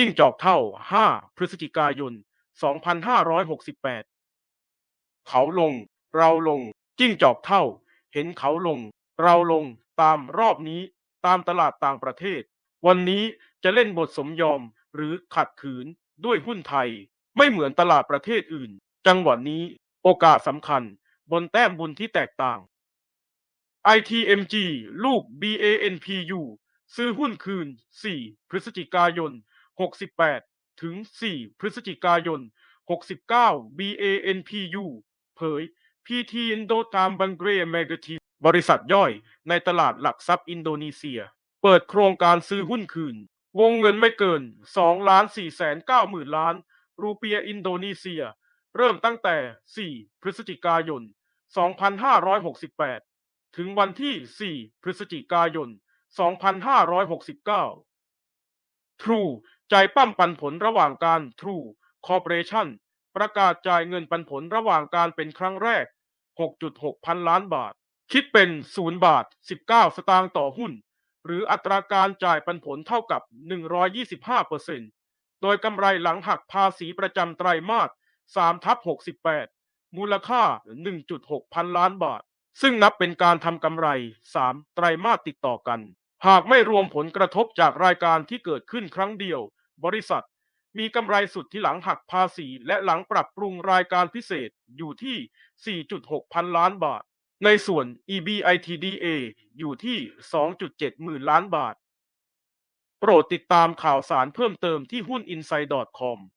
จิ้งจอกเท่า 5 พฤศจิกายน 2568 เขาลง เราลง จิ้งจอกเท่า เห็นเขาลง เราลง ตามรอบนี้ ตามตลาดต่างประเทศ วันนี้จะเล่นบทสมยอมหรือขัดขืนด้วยหุ้นไทย ไม่เหมือนตลาดประเทศอื่น จังหวะนี้โอกาสสำคัญ บนแต้มบุญที่แตกต่าง ITMG ลูก BANPU ซื้อหุ้นคืน 4 พฤศจิกายน 68 ถึง 4 พฤศจิกายน 69 BANPU เผย PT Indo ตาม Bangre Magazine บริษัทย่อยในตลาดหลักทรัพย์อินโดนีเซีย เปิดโครงการซื้อหุ้นคืน วงเงินไม่เกิน 2 ล้าน4แสน9หมื่นล้าน รูเปียอินโดนีเซีย เริ่มตั้งแต่ 4 พฤศจิกายน 2568 ถึงวันที่ 4 พฤศจิกายน 2569 True จ่ายปั้มปันผลระหว่างการ True Corporation ประกาศจ่ายเงินปันผลระหว่างการเป็นครั้งแรก 6.6 พันล้านบาท คิดเป็น 0 บาท 19 สตางค์ต่อหุ้น หรืออัตราการจ่ายปันผลเท่ากับ 125%โดยกำไรหลังหักภาษีประจำไตรมาส3ทับ68 มูลค่า 1.6 พันล้านบาท ซึ่งนับเป็นการทำกำไร 3 ไตรมาสติดต่อกัน หากไม่รวมผลกระทบจากรายการที่เกิดขึ้นครั้งเดียว บริษัท มีกำไรสุดที่หลังหักภาษี และหลังปรับปรุงรายการพิเศษอยู่ที่ 4.6 พันล้านบาท ในส่วน EBITDA อยู่ที่ 2.7 หมื่นล้านบาท โปรดติดตามข่าวสารเพิ่มเติมที่หุ้น inside.com